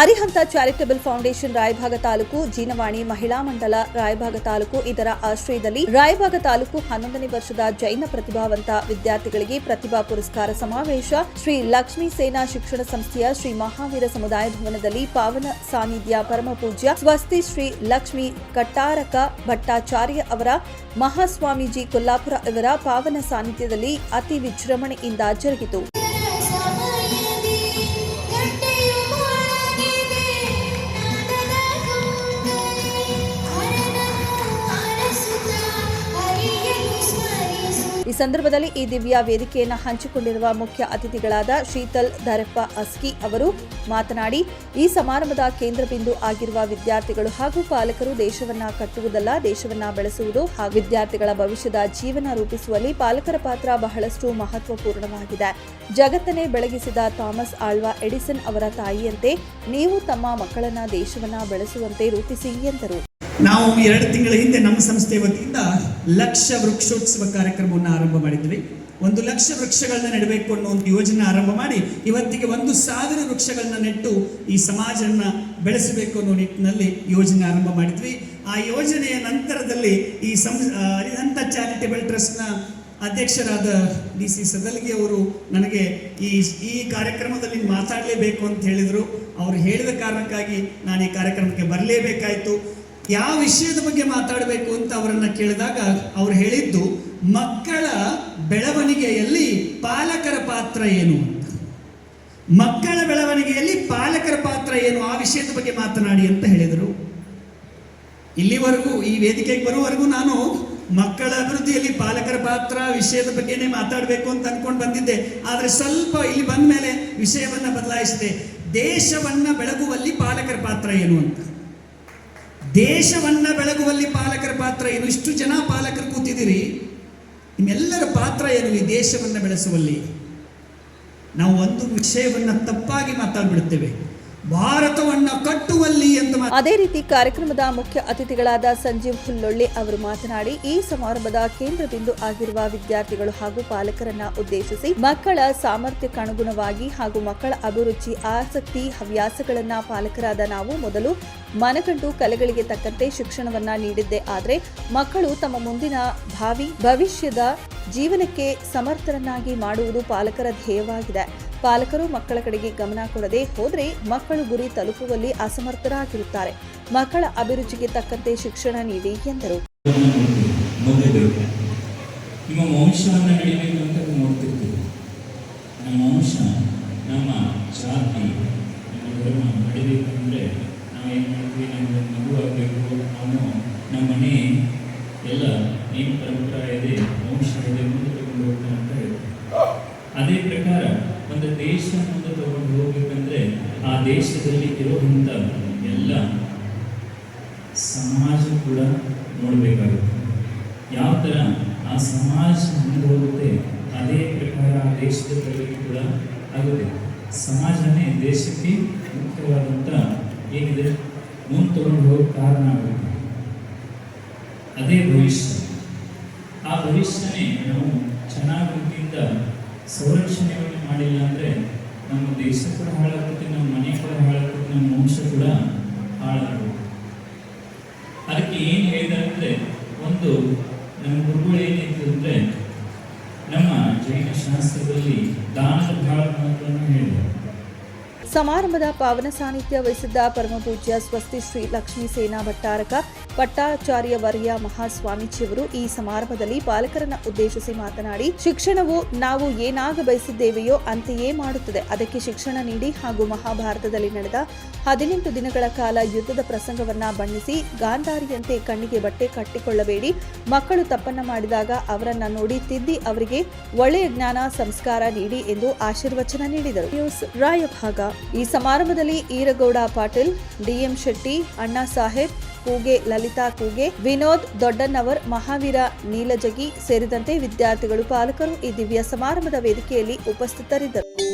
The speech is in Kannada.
ಅರಿಹಂತ ಚಾರಿಟಬಲ್ ಫೌಂಡೇಶನ್ ರಾಯಭಾಗ ತಾಲೂಕು, ಜೀನವಾಣಿ ಮಹಿಳಾ ಮಂಡಲ ರಾಯಭಾಗ ತಾಲೂಕು ಇದರ ಆಶ್ರಯದಲ್ಲಿ ರಾಯಭಾಗ ತಾಲೂಕು ಹನ್ನೊಂದನೇ ವರ್ಷದ ಜೈನ ಪ್ರತಿಭಾವಂತ ವಿದ್ಯಾರ್ಥಿಗಳಿಗೆ ಪ್ರತಿಭಾ ಪುರಸ್ಕಾರ ಸಮಾವೇಶ. ಶ್ರೀ ಲಕ್ಷ್ಮೀ ಸೇನಾ ಶಿಕ್ಷಣ ಸಂಸ್ಥೆಯ ಶ್ರೀ ಮಹಾವೀರ ಸಮುದಾಯ ಭವನದಲ್ಲಿ ಪಾವನ ಸಾನ್ನಿಧ್ಯ ಪರಮ ಪೂಜ್ಯ ಸ್ವಸ್ತಿ ಶ್ರೀ ಲಕ್ಷ್ಮೀ ಕಟ್ಟಾರಕ ಭಟ್ಟಾಚಾರ್ಯ ಅವರ, ಮಹಾಸ್ವಾಮೀಜಿ ಕೊಲ್ಲಾಪುರ ಇವರ ಪಾವನ ಸಾನ್ನಿಧ್ಯದಲ್ಲಿ ಅತಿ ವಿಜೃಂಭಣೆಯಿಂದ ಜರುಗಿತು. ಸಂದರ್ಭದಲ್ಲಿ ಈ ದಿವ್ಯ ವೇದಿಕೆಯನ್ನು ಹಂಚಿಕೊಂಡಿರುವ ಮುಖ್ಯ ಅತಿಥಿಗಳಾದ ಶೀತಲ್ ಧರಪ್ಪ ಅಸ್ಕಿ ಅವರು ಮಾತನಾಡಿ, ಈ ಸಮಾರಂಭದ ಕೇಂದ್ರ ಬಿಂದು ಆಗಿರುವ ವಿದ್ಯಾರ್ಥಿಗಳು ಹಾಗೂ ಪಾಲಕರು ದೇಶವನ್ನ ಕಟ್ಟುವುದಲ್ಲ, ದೇಶವನ್ನ ಬೆಳೆಸುವುದು ಹಾಗೂ ವಿದ್ಯಾರ್ಥಿಗಳ ಭವಿಷ್ಯದ ಜೀವನ ರೂಪಿಸುವಲ್ಲಿ ಪಾಲಕರ ಪಾತ್ರ ಬಹಳಷ್ಟು ಮಹತ್ವಪೂರ್ಣವಾಗಿದೆ. ಜಗತ್ತನ್ನೇ ಬೆಳಗಿಸಿದ ಥಾಮಸ್ ಆಳ್ವಾ ಎಡಿಸನ್ ಅವರ ತಾಯಿಯಂತೆ, ನೀವು ತಮ್ಮ ಮಕ್ಕಳನ್ನ ದೇಶವನ್ನ ಬೆಳೆಸುವಂತೆ ರೂಪಿಸಿ ಎಂದರು. ನಾವು ಎರಡು ತಿಂಗಳ ಹಿಂದೆ ನಮ್ಮ ಸಂಸ್ಥೆ ವತಿಯಿಂದ ಲಕ್ಷ ವೃಕ್ಷೋತ್ಸವ ಕಾರ್ಯಕ್ರಮವನ್ನು ಆರಂಭ ಮಾಡಿದ್ವಿ. ಒಂದು ಲಕ್ಷ ವೃಕ್ಷಗಳನ್ನ ನೆಡಬೇಕು ಅನ್ನೋ ಒಂದು ಯೋಜನೆ ಆರಂಭ ಮಾಡಿ ಇವತ್ತಿಗೆ ಒಂದು ಸಾವಿರ ವೃಕ್ಷಗಳನ್ನ ನೆಟ್ಟು ಈ ಸಮಾಜನ ಬೆಳೆಸಬೇಕು ಅನ್ನೋ ನಿಟ್ಟಿನಲ್ಲಿ ಯೋಜನೆ ಆರಂಭ ಮಾಡಿದ್ವಿ. ಆ ಯೋಜನೆಯ ನಂತರದಲ್ಲಿ ಈ ಸಂ ಅರಿಹಂತ ಚಾರಿಟೇಬಲ್ ಟ್ರಸ್ಟ್ನ ಅಧ್ಯಕ್ಷರಾದ ಡಿ ಸಿ ಸದಲ್ಗಿ ಅವರು ನನಗೆ ಈ ಈ ಕಾರ್ಯಕ್ರಮದಲ್ಲಿ ಮಾತಾಡಲೇಬೇಕು ಅಂತ ಹೇಳಿದರು. ಅವರು ಹೇಳಿದ ಕಾರಣಕ್ಕಾಗಿ ನಾನು ಈ ಕಾರ್ಯಕ್ರಮಕ್ಕೆ ಬರಲೇಬೇಕಾಯಿತು. ಯಾವ ವಿಷಯದ ಬಗ್ಗೆ ಮಾತಾಡಬೇಕು ಅಂತ ಅವರನ್ನು ಕೇಳಿದಾಗ ಅವ್ರು ಹೇಳಿದ್ದು, ಮಕ್ಕಳ ಬೆಳವಣಿಗೆಯಲ್ಲಿ ಪಾಲಕರ ಪಾತ್ರ ಏನು ಅಂತ. ಮಕ್ಕಳ ಬೆಳವಣಿಗೆಯಲ್ಲಿ ಪಾಲಕರ ಪಾತ್ರ ಏನು ಆ ವಿಷಯದ ಬಗ್ಗೆ ಮಾತನಾಡಿ ಅಂತ ಹೇಳಿದರು. ಇಲ್ಲಿವರೆಗೂ, ಈ ವೇದಿಕೆಗೆ ಬರುವವರೆಗೂ ನಾನು ಮಕ್ಕಳ ಅಭಿವೃದ್ಧಿಯಲ್ಲಿ ಪಾಲಕರ ಪಾತ್ರ, ವಿಷಯದ ಬಗ್ಗೆನೇ ಮಾತಾಡಬೇಕು ಅಂತ ಅನ್ಕೊಂಡು ಬಂದಿದ್ದೆ. ಆದರೆ ಸ್ವಲ್ಪ ಇಲ್ಲಿ ಬಂದ ಮೇಲೆ ವಿಷಯವನ್ನ ಬದಲಾಯಿಸಿದೆ. ದೇಶವನ್ನ ಬೆಳಗುವಲ್ಲಿ ಪಾಲಕರ ಪಾತ್ರ ಏನು ಅಂತ. ದೇಶವನ್ನ ಬೆಳಗುವಲ್ಲಿ ಪಾಲಕರ ಪಾತ್ರ ಏನು? ಇಷ್ಟು ಜನ ಪಾಲಕರು ಕೂತಿದ್ದೀರಿ. ನಿಮ್ಮೆಲ್ಲರ ಪಾತ್ರ ಏನು ಈ ದೇಶವನ್ನು ಬೆಳೆಸುವಲ್ಲಿ? ನಾವು ಒಂದು ವಿಷಯವನ್ನು ತಪ್ಪಾಗಿ ಮಾತಾಡ್ಬಿಡುತ್ತೇವೆ. ಭಾರತವನ್ನ ಕಟ್ಟುವಲ್ಲಿ ಎಂದು ಅದೇ ರೀತಿ ಕಾರ್ಯಕ್ರಮದ ಮುಖ್ಯ ಅತಿಥಿಗಳಾದ ಸಂಜೀವ್ ಹುಲ್ಲೊಳ್ಳಿ ಅವರು ಮಾತನಾಡಿ, ಈ ಸಮಾರಂಭದ ಕೇಂದ್ರ ಬಿಂದು ಆಗಿರುವ ವಿದ್ಯಾರ್ಥಿಗಳು ಹಾಗೂ ಪಾಲಕರನ್ನ ಉದ್ದೇಶಿಸಿ ಮಕ್ಕಳ ಸಾಮರ್ಥ್ಯಕ್ಕನುಗುಣವಾಗಿ ಹಾಗೂ ಮಕ್ಕಳ ಅಭಿರುಚಿ, ಆಸಕ್ತಿ, ಹವ್ಯಾಸಗಳನ್ನ ಪಾಲಕರಾದ ನಾವು ಮೊದಲು ಮನಗಂಡು ಕಲೆಗಳಿಗೆ ತಕ್ಕಂತೆ ಶಿಕ್ಷಣವನ್ನ ನೀಡಿದ್ದೇ. ಆದರೆ ಮಕ್ಕಳು ತಮ್ಮ ಮುಂದಿನ ಭಾವಿ, ಭವಿಷ್ಯದ ಜೀವನಕ್ಕೆ ಸಮರ್ಥರನ್ನಾಗಿ ಮಾಡುವುದು ಪಾಲಕರ ಧ್ಯೇಯವಾಗಿದೆ. ಪಾಲಕರು ಮಕ್ಕಳ ಕಡೆಗೆ ಗಮನ ಕೊಡದೆ ಹೋದರೆ ಮಕ್ಕಳು ಗುರಿ ತಲುಪುವಲ್ಲಿ ಅಸಮರ್ಥರಾಗಿರುತ್ತಾರೆ. ಮಕ್ಕಳ ಅಭಿರುಚಿಗೆ ತಕ್ಕಂತೆ ಶಿಕ್ಷಣ ನೀಡಿ ಎಂದರು. ಎಲ್ಲ ವಂಶ ಇದೆ ಅಂತ ಹೇಳ್ತೀವಿ ಅದೇ ಪ್ರಕಾರ ದೇಶ ಮುಂದೆ ತಗೊಂಡು ಹೋಗ್ಬೇಕಂದ್ರೆ ಆ ದೇಶದಲ್ಲಿ ಇರುವಂಥ ಎಲ್ಲ ಸಮಾಜ ಕೂಡ ನೋಡಬೇಕಾಗುತ್ತೆ. ಯಾವ ಥರ ಆ ಸಮಾಜ ಮುಂದೆ ಹೋಗುತ್ತೆ, ಅದೇ ಪ್ರಕಾರ ಆ ದೇಶದ ಪ್ರಗತಿ ಕೂಡ ಆಗುತ್ತೆ. ಸಮಾಜನೇ ದೇಶಕ್ಕೆ ಮುಖ್ಯವಾದಂಥ ಏನಿದೆ? ಮುಂದೆ ತಗೊಂಡು ಹೋಗೋ ಕಾರಣ ಆಗುತ್ತೆ. ಅದೇ ಭವಿಷ್ಯ. ಆ ಭವಿಷ್ಯನೇ ನಾವು ಚೆನ್ನಾಗಿ ರೀತಿಯಿಂದ ಸಂರಕ್ಷಣೆಯನ್ನು ಮಾಡಿಲ್ಲ ಅಂದರೆ ನಮ್ಮ ದೇಶ ಕೂಡ ಹಾಳಾಗುತ್ತೆ ನಮ್ಮ ಮನೆ ಕೂಡ ಹಾಳಾಗುತ್ತೆ ನಮ್ಮ ವಂಶ ಕೂಡ ಹಾಳಾಗುತ್ತೆ ಅದಕ್ಕೆ ಏನು ಹೇಳಿದ್ದಾರೆ ಅಂದರೆ, ಒಂದು ನಮ್ಮ ಗುರುಗಳು ಏನಿತ್ತು ಅಂದರೆ, ನಮ್ಮ ಜೈನ ಶಾಸ್ತ್ರದಲ್ಲಿ ದಾನದ ಬಹಳ ಮಹತ್ವವನ್ನು ಹೇಳಿದ್ದಾರೆ. ಸಮಾರಂಭದ ಪಾವನ ಸಾನ್ನಿಧ್ಯ ವಹಿಸಿದ್ದ ಪರಮಪೂಜ್ಯ ಸ್ವಸ್ತಿ ಶ್ರೀ ಲಕ್ಷ್ಮೀ ಸೇನಾ ಭಟ್ಟಾರಕ ಪಟ್ಟಾಚಾರ್ಯ ವರ್ಯ ಮಹಾಸ್ವಾಮೀಜಿಯವರು ಈ ಸಮಾರಂಭದಲ್ಲಿ ಪಾಲಕರನ್ನ ಉದ್ದೇಶಿಸಿ ಮಾತನಾಡಿ, ಶಿಕ್ಷಣವು ನಾವು ಏನಾಗ ಬಯಸಿದ್ದೇವೆಯೋ ಅಂತೆಯೇ ಮಾಡುತ್ತದೆ. ಅದಕ್ಕೆ ಶಿಕ್ಷಣ ನೀಡಿ ಹಾಗೂ ಮಹಾಭಾರತದಲ್ಲಿ ನಡೆದ ಹದಿನೆಂಟು ದಿನಗಳ ಕಾಲ ಯುದ್ಧದ ಪ್ರಸಂಗವನ್ನ ಬಣ್ಣಿಸಿ, ಗಾಂಧಾರಿಯಂತೆ ಕಣ್ಣಿಗೆ ಬಟ್ಟೆ ಕಟ್ಟಿಕೊಳ್ಳಬೇಡಿ. ಮಕ್ಕಳು ತಪ್ಪನ್ನ ಮಾಡಿದಾಗ ಅವರನ್ನ ನೋಡಿ ತಿದ್ದಿ ಅವರಿಗೆ ಒಳ್ಳೆಯ ಜ್ಞಾನ, ಸಂಸ್ಕಾರ ನೀಡಿ ಎಂದು ಆಶೀರ್ವಚನ ನೀಡಿದರು. ನ್ಯೂಸ್ ರಾಯಭಾಗ. ಈ ಸಮಾರಂಭದಲ್ಲಿ ಈರಗೌಡ ಪಾಟೀಲ್ ಡಿಎಂ ಶೆಟ್ಟಿ, ಅಣ್ಣಾ ಸಾಹೇಬ್ ಕೂಗೆ, ಲಲಿತಾ ಕೂಗೆ, ವಿನೋದ್ ದೊಡ್ಡನವರ್, ಮಹಾವೀರ ನೀಲಜಗಿ ಸೇರಿದಂತೆ ವಿದ್ಯಾರ್ಥಿಗಳು ಪಾಲಕರು ಈ ದಿವ್ಯ ಸಮಾರಂಭದ ವೇದಿಕೆಯಲ್ಲಿ ಉಪಸ್ಥಿತರಿದ್ದರು.